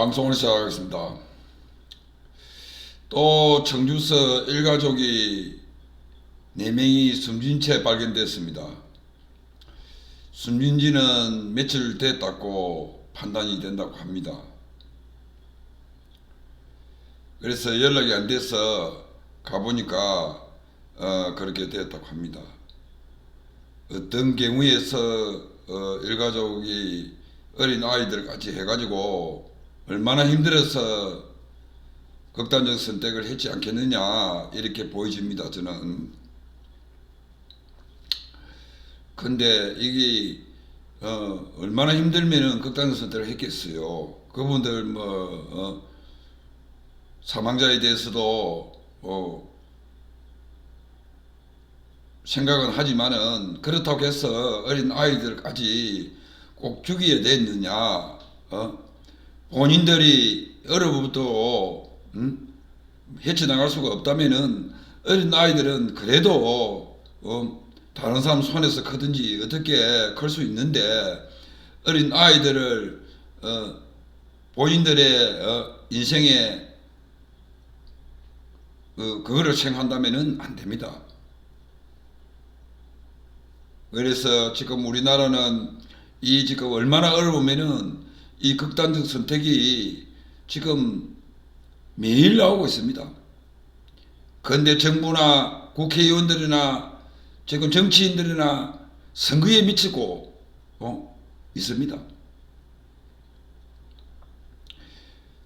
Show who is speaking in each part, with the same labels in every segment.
Speaker 1: 방송을 시작하겠습니다. 또 청주서 일가족이 4명이 숨진 채 발견됐습니다. 숨진 지는 며칠 됐다고 판단이 된다고 합니다. 그래서 연락이 안 돼서 가보니까 어, 그렇게 됐다고 합니다. 어떤 경우에서 어, 일가족이 어린 아이들 같이 해가지고 얼마나 힘들어서 극단적 선택을 했지 않겠느냐 이렇게 보여집니다 저는 근데 이게 어, 얼마나 힘들면은 극단적 선택을 했겠어요 그분들 뭐 어, 사망자에 대해서도 어, 생각은 하지만은 그렇다고 해서 어린 아이들까지 꼭 죽여야 되느냐 어? 본인들이 어려부터 음? 헤쳐나갈 수가 없다면은 어린 아이들은 그래도 어? 다른 사람 손에서 크든지 어떻게 클 수 있는데 어린 아이들을 어, 본인들의 어, 인생에 어, 그거를 생각한다면은 안 됩니다. 그래서 지금 우리나라는 이 지금 얼마나 어려우면은 이 극단적 선택이 지금 매일 나오고 있습니다. 근데 정부나 국회의원들이나 지금 정치인들이나 선거에 미치고 어? 있습니다.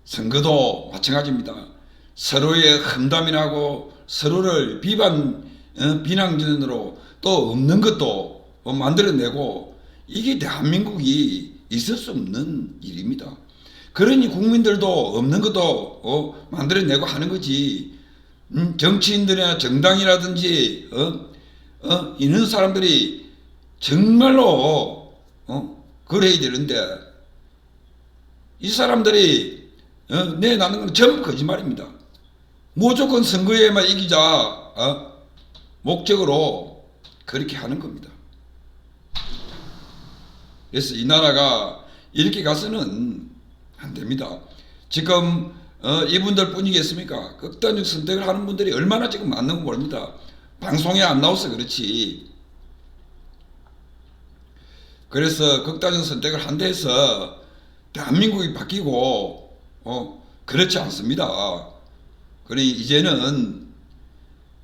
Speaker 1: 선거도 마찬가지입니다. 서로의 험담이 나고 서로를 비반 어, 비난전으로 또 없는 것도 어, 만들어내고 이게 대한민국이 있을 수 없는 일입니다. 그러니 국민들도 없는 것도 어, 만들어내고 하는 거지. 음, 정치인들이나 정당이라든지 어, 어, 있는 사람들이 정말로 어, 그래야 되는데 이 사람들이 어, 내나는 건 전부 거짓말입니다. 무조건 선거에만 이기자 어, 목적으로 그렇게 하는 겁니다. 그래서 이 나라가 이렇게 가서는 안 됩니다. 지금 어, 이분들 뿐이겠습니까? 극단적 선택을 하는 분들이 얼마나 지금 많는 거 모릅니다. 방송에 안 나와서 그렇지. 그래서 극단적 선택을 한다 해서 대한민국이 바뀌고 어, 그렇지 않습니다. 그러니 이제는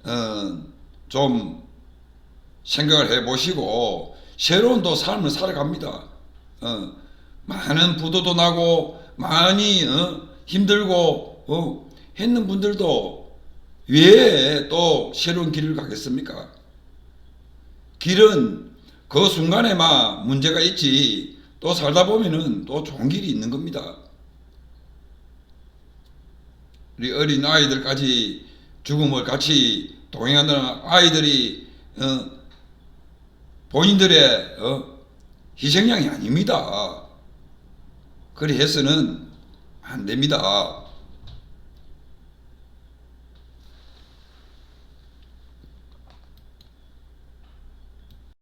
Speaker 1: 어, 좀 생각을 해보시고 새로운 또 삶을 살아갑니다. 어, 많은 부도도 나고 많이 어, 힘들고 어, 했는 분들도 왜 또 새로운 길을 가겠습니까? 길은 그 순간에만 문제가 있지 또 살다 보면은 또 좋은 길이 있는 겁니다. 우리 어린 아이들까지 죽음을 같이 동행하는 아이들이 어, 본인들의 어, 희생양이 아닙니다. 그리 해서는 안 됩니다.